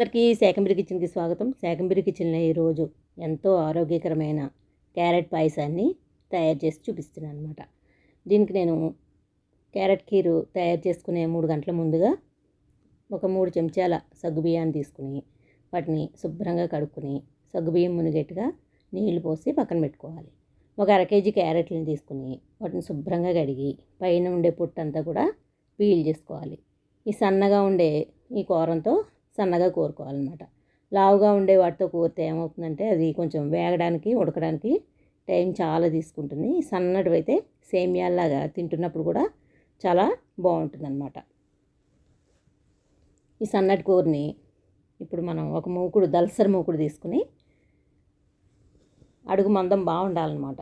అందరికీ శాకంబరి కిచెన్కి స్వాగతం. శాకంబరి కిచెన్లో ఈరోజు ఎంతో ఆరోగ్యకరమైన క్యారెట్ పాయసాన్ని తయారు చేసి చూపిస్తున్నాను అనమాట దీనికి నేను క్యారెట్ కీరు తయారు చేసుకునే మూడు గంటల ముందుగా ఒక మూడు చెంచాల సగ్గుబియ్యాన్ని తీసుకుని వాటిని శుభ్రంగా కడుక్కుని సగ్గుబియ్యం మునిగేట్టుగా నీళ్ళు పోసి పక్కన పెట్టుకోవాలి. ఒక అర కేజీ క్యారెట్లను తీసుకుని వాటిని శుభ్రంగా కడిగి పైన ఉండే పుట్టంతా కూడా పీల్ చేసుకోవాలి. ఈ సన్నగా ఉండే ఈ కూరంతో సన్నగా కోరుకోవాలన్నమాట. లావుగా ఉండే వాటితో కోరితే ఏమవుతుందంటే అది కొంచెం వేగడానికి ఉడకడానికి టైం చాలా తీసుకుంటుంది. ఈ సన్నటివి అయితే సేమియాల్లాగా తింటున్నప్పుడు కూడా చాలా బాగుంటుందన్నమాట. ఈ సన్నటి కూరని ఇప్పుడు మనం ఒక మూకుడు దలసరి మూకుడు తీసుకుని అడుగు మందం బాగుండాలన్నమాట.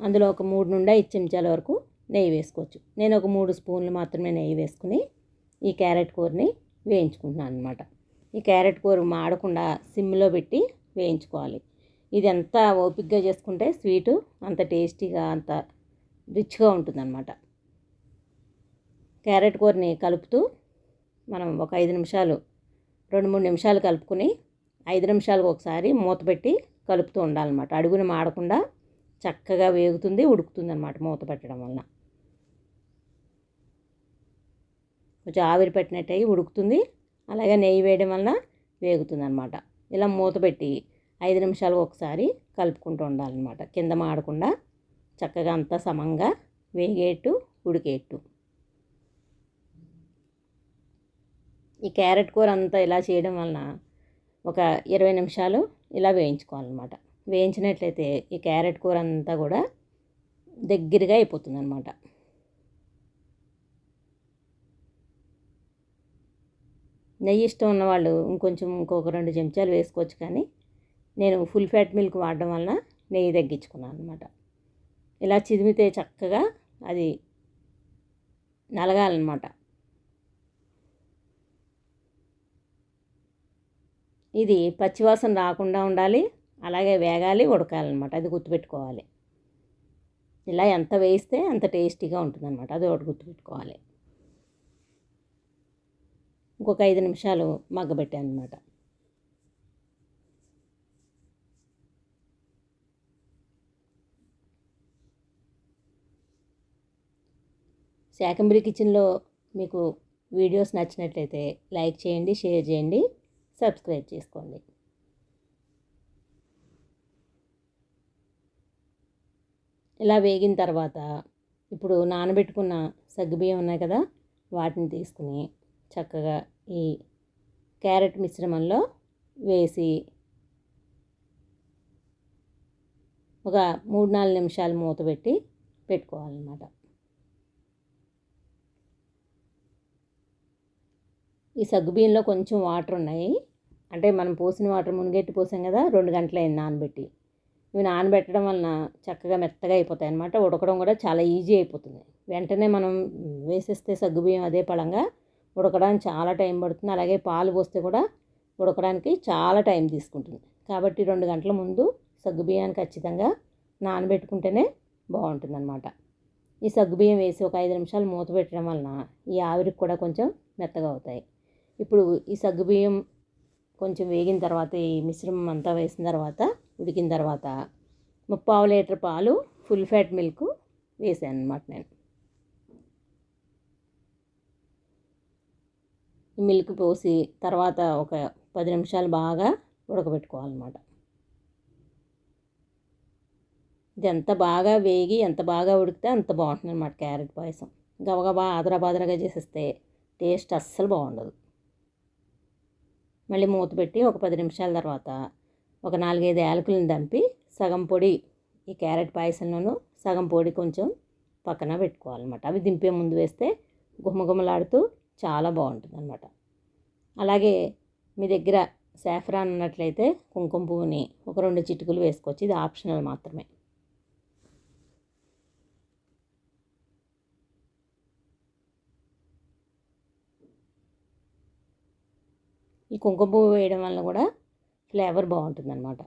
అందులో ఒక మూడు నుండి ఐదు చెంచాల వరకు నెయ్యి వేసుకోవచ్చు. నేను ఒక మూడు స్పూన్లు మాత్రమే నెయ్యి వేసుకుని ఈ క్యారెట్ కూరని వేయించుకుంటున్నాను అనమాట ఈ క్యారెట్ కూర మాడకుండా సిమ్లో పెట్టి వేయించుకోవాలి. ఇది ఎంత ఓపిక్గా చేసుకుంటే స్వీటు అంత టేస్టీగా అంత రిచ్గా ఉంటుందన్నమాట. క్యారెట్ కూరని కలుపుతూ మనం ఒక ఐదు నిమిషాలు రెండు మూడు నిమిషాలు కలుపుకొని ఐదు నిమిషాలకు ఒకసారి మూత పెట్టి కలుపుతూ ఉండాలన్నమాట. అడుగుని మాడకుండా చక్కగా వేగుతుంది ఉడుకుతుంది అనమాట మూత పెట్టడం వలన. కొంచెం ఆవిరి పెట్టినట్టయి ఉడుకుతుంది. అలాగే నెయ్యి వేయడం వలన వేగుతుంది అనమాట ఇలా మూత పెట్టి ఐదు నిమిషాలు ఒకసారి కలుపుకుంటూ ఉండాలన్నమాట. కింద మాడకుండా చక్కగా అంతా సమంగా వేగేట్టు ఉడికేట్టు. ఈ క్యారెట్ కూర అంతా ఇలా చేయడం వలన ఒక ఇరవై నిమిషాలు ఇలా వేయించుకోవాలన్నమాట. వేయించినట్లయితే ఈ క్యారెట్ కూర అంతా కూడా దగ్గరగా అయిపోతుంది అనమాట నెయ్యి ఇష్టం ఉన్నవాళ్ళు ఇంకొంచెం ఇంకొక రెండు చెంచాలు వేసుకోవచ్చు కానీ నేను ఫుల్ ఫ్యాట్ మిల్క్ వాడడం వలన నెయ్యి తగ్గించుకున్నాను అనమాట ఇలా చిదిమితే చక్కగా అది నలగాలన్నమాట. ఇది పచ్చివాసన రాకుండా ఉండాలి అలాగే వేగాలి ఉడకాలన్నమాట. అది గుర్తుపెట్టుకోవాలి. ఇలా ఎంత వేయిస్తే అంత టేస్టీగా ఉంటుందన్నమాట. అది ఒకటి గుర్తుపెట్టుకోవాలి. ఇంకొక ఐదు నిమిషాలు మగ్గబెట్టాను అనమాట శాకంబరి కిచెన్లో మీకు వీడియోస్ నచ్చినట్లయితే లైక్ చేయండి షేర్ చేయండి సబ్స్క్రైబ్ చేసుకోండి. ఇలా వేగిన తర్వాత ఇప్పుడు నానబెట్టుకున్న సగ్గుబియ్యం ఉన్నాయి కదా వాటిని తీసుకుని చక్కగా ఈ క్యారెట్ మిశ్రమంలో వేసి ఒక మూడు నాలుగు నిమిషాలు మూత పెట్టి పెట్టుకోవాలన్నమాట. ఈ సగ్గుబియ్యంలో కొంచెం వాటర్ ఉన్నాయి. అంటే మనం పోసిన వాటర్ మునిగెట్టి పోసాం కదా రెండు గంటలైంది నానబెట్టి. ఇవి నానబెట్టడం వలన చక్కగా మెత్తగా అయిపోతాయి అన్నమాట ఉడకడం కూడా చాలా ఈజీ అయిపోతుంది. వెంటనే మనం వేసేస్తే సగ్గుబియ్యం అదే పళంగా ఉడకడానికి చాలా టైం పడుతుంది. అలాగే పాలు పోస్తే కూడా ఉడకడానికి చాలా టైం తీసుకుంటుంది. కాబట్టి రెండు గంటల ముందు సగ్గుబియ్యాన్ని ఖచ్చితంగా నానబెట్టుకుంటేనే బాగుంటుంది అనమాట ఈ సగ్గుబియ్యం వేసి ఒక ఐదు నిమిషాలు మూత పెట్టడం వలన ఈ ఆవిరికి కూడా కొంచెం మెత్తగా అవుతాయి. ఇప్పుడు ఈ సగ్గుబియ్యం కొంచెం వేగిన తర్వాత ఈ మిశ్రమం అంతా వేసిన తర్వాత ఉడికిన తర్వాత ముప్పావు లీటర్ పాలు ఫుల్ ఫ్యాట్ మిల్క్ వేసాను అనమాట నేను. మిల్క్ పోసి తర్వాత ఒక పది నిమిషాలు బాగా ఉడకబెట్టుకోవాలన్నమాట. ఇది ఎంత బాగా వేగి ఎంత బాగా ఉడికితే అంత బాగుంటుంది అనమాట క్యారెట్ పాయసం. గబగబా ఆదరా బాదరగా చేసేస్తే టేస్ట్ అస్సలు బాగుండదు. మళ్ళీ మూత పెట్టి ఒక పది నిమిషాల తర్వాత ఒక నాలుగైదు యాలకులను దంపి సగం పొడి ఈ క్యారెట్ పాయసంలోనూ సగం పొడి కొంచెం పక్కన పెట్టుకోవాలన్నమాట. అవి దింపే ముందు వేస్తే గుమగుమలాడుతూ చాలా బాగుంటుంది అనమాట అలాగే మీ దగ్గర సాఫ్రాన్ ఉన్నట్లయితే కుంకుమ పువ్వుని ఒక రెండు చిటుకులు వేసుకోవచ్చు. ఇది ఆప్షనల్ మాత్రమే. ఈ కుంకుమ పువ్వు వేయడం వల్ల కూడా ఫ్లేవర్ బాగుంటుంది అనమాట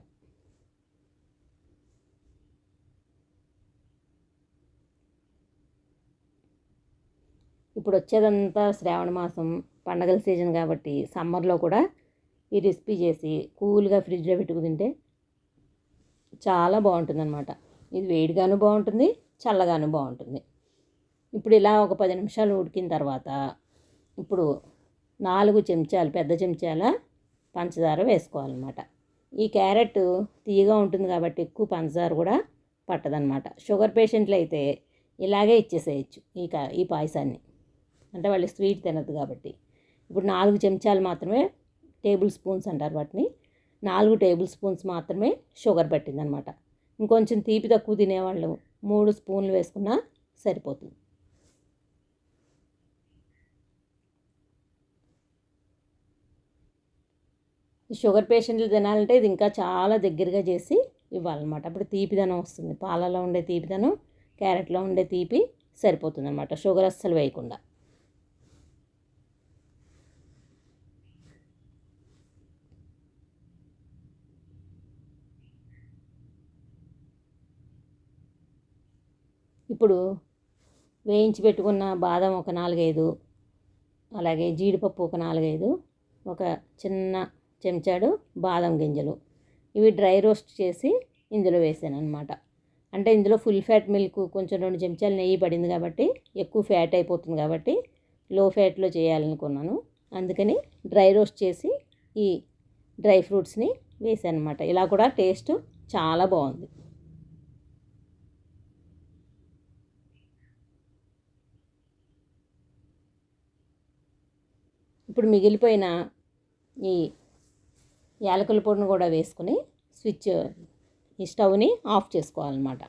ఇప్పుడు వచ్చేదంతా శ్రావణ మాసం పండగల సీజన్ కాబట్టి సమ్మర్లో కూడా ఈ రెసిపీ చేసి కూల్గా ఫ్రిడ్జ్లో పెట్టుకు తింటే చాలా బాగుంటుందన్నమాట. ఇది వేడిగాను బాగుంటుంది చల్లగాను బాగుంటుంది. ఇప్పుడు ఇలా ఒక పది నిమిషాలు ఉడికిన తర్వాత ఇప్పుడు నాలుగు చెంచాలు పెద్ద చెంచాల పంచదార వేసుకోవాలన్నమాట. ఈ క్యారెట్ తీయగా ఉంటుంది కాబట్టి ఎక్కువ పంచదార కూడా పట్టదనమాట షుగర్ పేషెంట్లు అయితే ఇలాగే ఇచ్చేసేయచ్చు ఈ కా ఈ పాయసాన్ని. అంటే వాళ్ళు స్వీట్ తినదు కాబట్టి. ఇప్పుడు నాలుగు చెంచాలు మాత్రమే టేబుల్ స్పూన్స్ అంటారు వాటిని. నాలుగు టేబుల్ స్పూన్స్ మాత్రమే షుగర్ పట్టిందనమాట. ఇంకొంచెం తీపి తక్కువ తినేవాళ్ళు మూడు స్పూన్లు వేసుకున్నా సరిపోతుంది. షుగర్ పేషెంట్లు తినాలంటే ఇది ఇంకా చాలా దగ్గరగా చేసి ఇవ్వాలన్నమాట. అప్పుడు తీపిదనం వస్తుంది. పాలలో ఉండే తీపిదనం క్యారెట్లో ఉండే తీపి సరిపోతుంది అనమాట షుగర్ అస్సలు వేయకుండా. ఇప్పుడు వేయించి పెట్టుకున్న బాదం ఒక నాలుగైదు అలాగే జీడిపప్పు ఒక నాలుగైదు ఒక చిన్న చెంచాడు బాదం గింజలు. ఇవి డ్రై రోస్ట్ చేసి ఇందులో వేసాను అనమాట అంటే ఇందులో ఫుల్ ఫ్యాట్ మిల్క్ కొంచెం రెండు చెంచాలు నెయ్యి పడింది కాబట్టి ఎక్కువ ఫ్యాట్ అయిపోతుంది కాబట్టి లో ఫ్యాట్లో చేయాలనుకున్నాను. అందుకని డ్రై రోస్ట్ చేసి ఈ డ్రై ఫ్రూట్స్ని వేసాను అనమాట ఇలా కూడా టేస్ట్ చాలా బాగుంది. ఇప్పుడు మిగిలిపోయిన ఈ యాలకుల పొడిని కూడా వేసుకుని స్విచ్ ఈ స్టవ్ని ఆఫ్ చేసుకోవాలన్నమాట.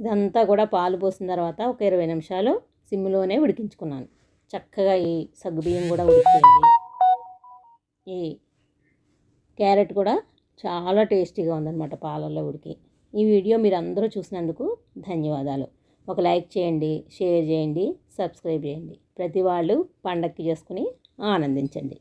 ఇదంతా కూడా పాలు పోసిన తర్వాత ఒక ఇరవై నిమిషాలు సిమ్లోనే ఉడికించుకున్నాను. చక్కగా ఈ సగ్గుబియ్యం కూడా ఉడికిపోయింది ఈ క్యారెట్ కూడా చాలా టేస్టీగా ఉందన్నమాట పాలల్లో ఉడికి. ఈ వీడియో మీరు అందరూ చూసినందుకు ధన్యవాదాలు. ఒక లైక్ చేయండి షేర్ చేయండి సబ్స్క్రైబ్ చేయండి. ప్రతి వాళ్ళు పండక్కి చేసుకుని ఆనందించండి.